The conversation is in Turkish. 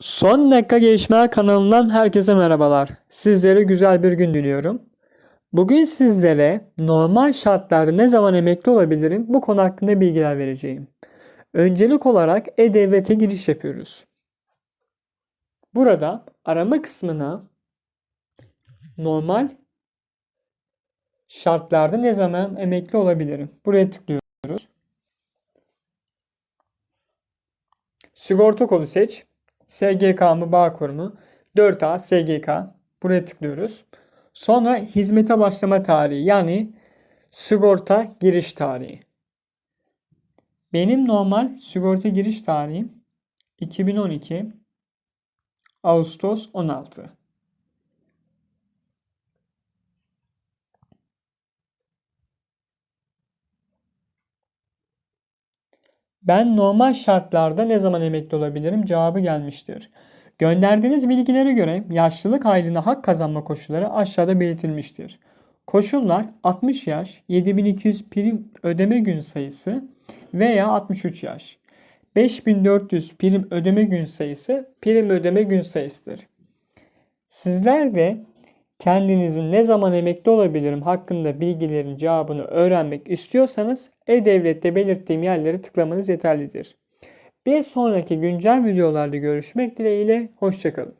Son dakika gelişmeler kanalından herkese merhabalar. Sizlere güzel bir gün diliyorum. Bugün sizlere normal şartlarda ne zaman emekli olabilirim bu konu hakkında bilgiler vereceğim. Öncelik olarak E-Devlet'e giriş yapıyoruz. Burada arama kısmına normal şartlarda ne zaman emekli olabilirim? Buraya tıklıyoruz. Sigorta kodu seç. SGK mı Bağkur mu? 4A SGK. Buraya tıklıyoruz. Sonra hizmete başlama tarihi yani sigorta giriş tarihi. Benim normal sigorta giriş tarihim 2012 Ağustos 16. Ben normal şartlarda ne zaman emekli olabilirim cevabı gelmiştir. Gönderdiğiniz bilgilere göre yaşlılık aylığına hak kazanma koşulları aşağıda belirtilmiştir. Koşullar 60 yaş, 7200 prim ödeme gün sayısı veya 63 yaş. 5400 prim ödeme gün sayısı prim ödeme gün sayısıdır. Sizler de kendinizin ne zaman emekli olabilirim hakkında bilgilerin cevabını öğrenmek istiyorsanız E-Devlet'te belirttiğim yerlere tıklamanız yeterlidir. Bir sonraki güncel videolarda görüşmek dileğiyle hoşçakalın.